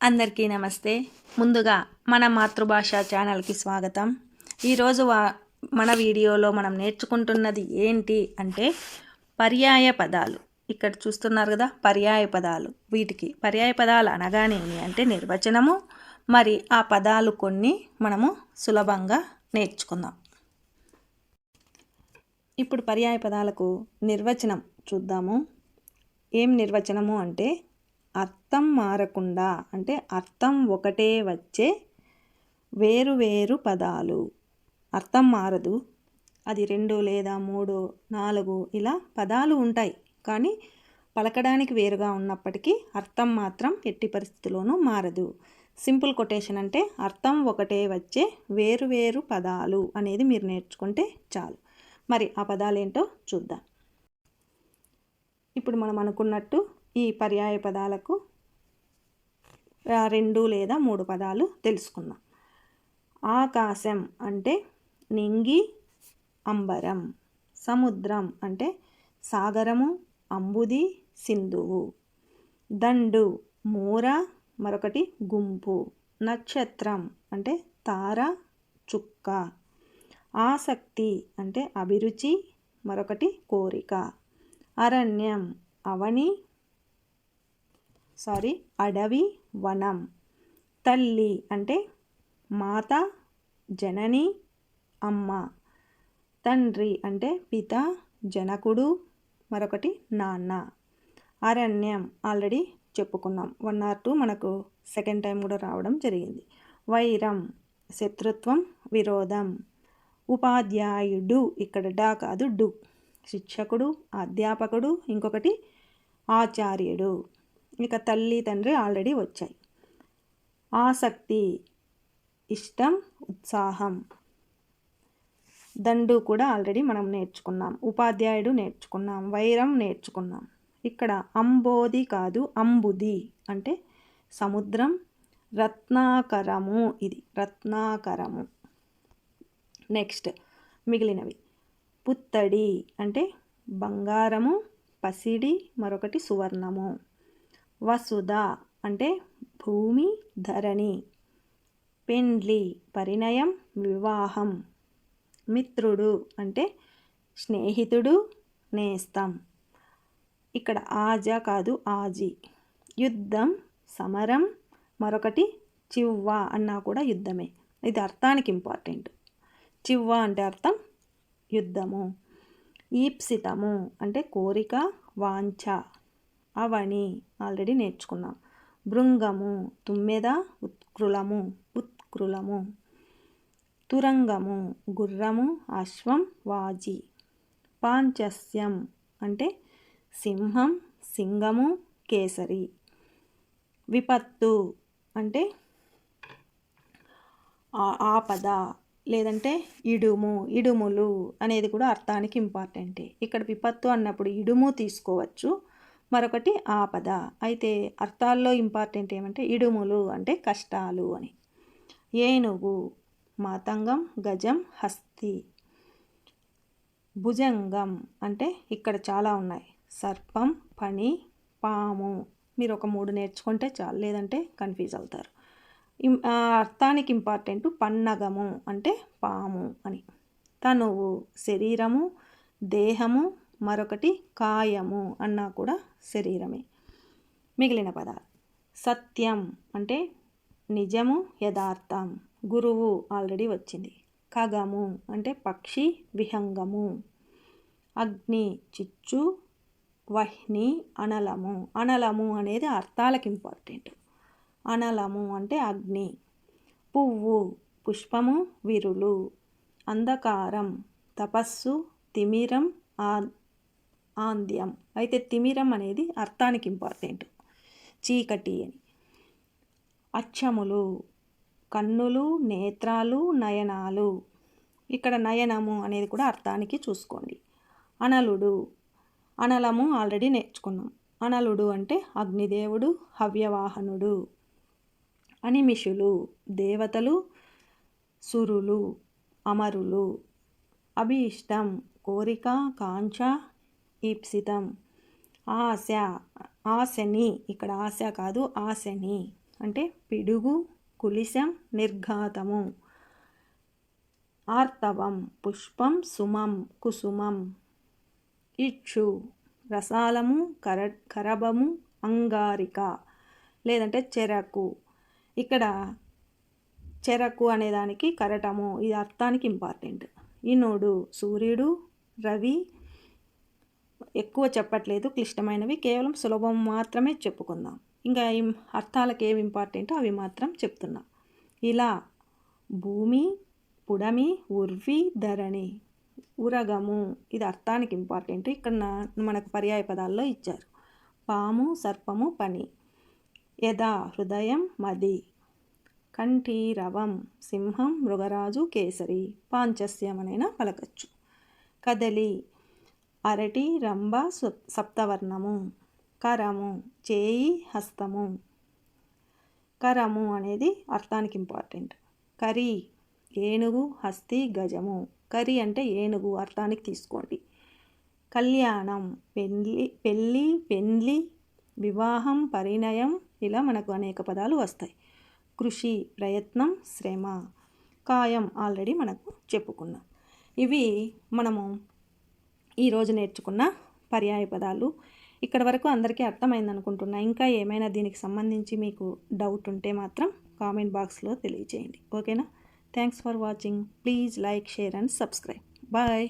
అందరికీ నమస్తే. ముందుగా మన మాతృభాష ఛానల్కి స్వాగతం. ఈరోజు వా మన వీడియోలో మనం నేర్చుకుంటున్నది ఏంటి అంటే పర్యాయ పదాలు. ఇక్కడ చూస్తున్నారు కదా పర్యాయ పదాలు. వీటికి పర్యాయ పదాలు అనగానేమి అంటే నిర్వచనము. మరి ఆ పదాలు కొన్ని మనము సులభంగా నేర్చుకుందాం. ఇప్పుడు పర్యాయ పదాలకు నిర్వచనం చూద్దాము. ఏం నిర్వచనము అంటే అర్థం మారకుండా అంటే అర్థం ఒకటే వచ్చే వేరు వేరు పదాలు. అర్థం మారదు. అది రెండు లేదా మూడు నాలుగు ఇలా పదాలు ఉంటాయి. కానీ పలకడానికి వేరుగా ఉన్నప్పటికీ అర్థం మాత్రం ఎట్టి పరిస్థితుల్లోనూ మారదు. సింపుల్ కొటేషన్ అంటే అర్థం ఒకటే వచ్చే వేరు వేరు పదాలు అనేది మీరు నేర్చుకుంటే చాలు. మరి ఆ పదాలు ఏంటో చూద్దాం. ఇప్పుడు మనం అనుకున్నట్టు ఈ పర్యాయ పదాలకు రెండు లేదా మూడు పదాలు తెలుసుకుందాం. ఆకాశం అంటే నింగి అంబరం. సముద్రం అంటే సాగరము అంబుది సింధువు. దండు మూర మరొకటి గుంపు. నక్షత్రం అంటే తార చుక్క. ఆసక్తి అంటే అభిరుచి మరొకటి కోరిక. అరణ్యం అవని సారీ అడవి వనం. తల్లి అంటే మాత జనని అమ్మ. తండ్రి అంటే పిత జనకుడు మరొకటి నాన్న. అరణ్యం ఆల్రెడీ చెప్పుకున్నాం. వన్ ఆర్ టూ మనకు సెకండ్ టైం కూడా రావడం జరిగింది. వైరం శత్రుత్వం విరోధం. ఉపాధ్యాయుడు ఇక్కడ డా కాదు డు. శిక్షకుడు అధ్యాపకుడు ఇంకొకటి ఆచార్యుడు. ఇక తల్లి తండ్రి ఆల్రెడీ వచ్చాయి. ఆసక్తి ఇష్టం ఉత్సాహం. దండు కూడా ఆల్రెడీ మనం నేర్చుకున్నాం. ఉపాధ్యాయుడు నేర్చుకున్నాం. వైరం నేర్చుకున్నాం. ఇక్కడ అంబోది కాదు అంబుది అంటే సముద్రం రత్నాకరము ఇది రత్నాకరము. నెక్స్ట్ మిగిలినవి. పుత్తడి అంటే బంగారము పసిడి మరొకటి సువర్ణము. వసుధ అంటే భూమి ధరణి. పెండ్లి పరిణయం వివాహం. మిత్రుడు అంటే స్నేహితుడు నేస్తం. ఇక్కడ ఆజ కాదు ఆజి. యుద్ధం సమరం మరొకటి చివ్వ అన్నా కూడా యుద్ధమే. ఇది అర్థానికి ఇంపార్టెంట్. చివ్వ అంటే అర్థం యుద్ధము. ఈప్సితము అంటే కోరిక వాంఛ. అవని ఆల్రెడీ నేర్చుకున్నాం. భృంగము తుమ్మెద ఉత్కృలము ఉత్కృలము. తురంగము గుర్రము అశ్వం వాజి. పాంచస్యం అంటే సింహం సింగము కేసరి. విపత్తు అంటే ఆ- ఆపద లేదంటే ఇడుము ఇడుములు అనేది కూడా అర్థానికి ఇంపార్టెంటే. ఇక్కడ విపత్తు అన్నప్పుడు ఇడుము తీసుకోవచ్చు. మరొకటి ఆపద. అయితే అర్థాల్లో ఇంపార్టెంట్ ఏమంటే ఇడుములు అంటే కష్టాలు అని. ఏనుగు మాతంగం గజం హస్తి భుజంగం అంటే ఇక్కడ చాలా ఉన్నాయి. సర్పం పని పాము. మీరు ఒక మూడు నేర్చుకుంటే చాలు లేదంటే కన్ఫ్యూజ్ అవుతారు. ఆ, అర్థానికి ఇంపార్టెంట్ పన్నగము అంటే పాము అని. తనువు శరీరము దేహము మరొకటి కాయము అన్నా కూడా శరీరమే. మిగిలిన పదాలు. సత్యం అంటే నిజము యథార్థం గురువు ఆల్రెడీ వచ్చింది. ఖగము అంటే పక్షి విహంగము. అగ్ని చిచ్చు వహ్ని అనలము. అనలము అనేది అర్థాలకు ఇంపార్టెంట్. అనలము అంటే అగ్ని. పువ్వు పుష్పము విరులు. అంధకారం తపస్సు తిమిరం ఆ ఆంద్యం. అయితే తిమిరం అనేది అర్థానికి ఇంపార్టెంట్ చీకటి అని. అచ్చములు కన్నులు నేత్రాలు నయనాలు. ఇక్కడ నయనము అనేది కూడా అర్థానికి చూసుకోండి. అనలుడు. అనలము ఆల్రెడీ నేర్చుకున్నాం. అనలుడు అంటే అగ్నిదేవుడు హవ్యవాహనుడు. అనిమిషులు దేవతలు సురులు అమరులు. అభీష్టం కోరిక కాంక్ష ఈప్సితం ఆశ ఆశని ఇక్కడ ఆశ కాదు ఆశని. అంటే పిడుగు కులిశం నిర్ఘాతము. ఆర్తవం పుష్పం సుమం కుసుమం. ఇక్షు రసాలము కర కరబము అంగారిక. లేదంటే చెరకు. ఇక్కడ చెరకు అనేదానికి కరటము ఇది అర్థానికి ఇంపార్టెంట్. ఇనుడు సూర్యుడు రవి ఎక్కువ చెప్పట్లేదు క్లిష్టమైనవి. కేవలం సులభం మాత్రమే చెప్పుకుందాం. ఇంకా అర్థాలకు ఏవి ఇంపార్టెంటో అవి మాత్రం చెప్తున్నా. ఇలా భూమి పుడమి ఉర్వి ధరణి ఉరగము ఇది అర్థానికి ఇంపార్టెంట్. ఇక్కడ మనకు పర్యాయ పదాల్లో ఇచ్చారు. పాము సర్పము పని. యథా హృదయం మది. కంఠీరవం సింహం మృగరాజు కేసరి పాంచస్యమనైనా పలకచ్చు. కదలి అరటి రంభ సప్తవర్ణము. కరము చేయి హస్తము. కరము అనేది అర్థానికి ఇంపార్టెంట్. కరి ఏనుగు హస్తి గజము. కరి అంటే ఏనుగు అర్థానికి తీసుకోండి. కళ్యాణం పెళ్ళి పెళ్ళి పెండ్లి వివాహం పరిణయం ఇలా మనకు అనేక పదాలు వస్తాయి. కృషి ప్రయత్నం శ్రమ. కాయం ఆల్రెడీ మనకు చెప్పుకున్నాం. ఇవి మనము ఈరోజు నేర్చుకున్న పర్యాయ పదాలు. ఇక్కడ వరకు అందరికీ అర్థమైంది అనుకుంటున్నా ఇంకా ఏమైనా దీనికి సంబంధించి మీకు డౌట్ ఉంటే మాత్రం కామెంట్ బాక్స్లో తెలియజేయండి ఓకేనా? Thanks for watching. Please like share and subscribe. Bye.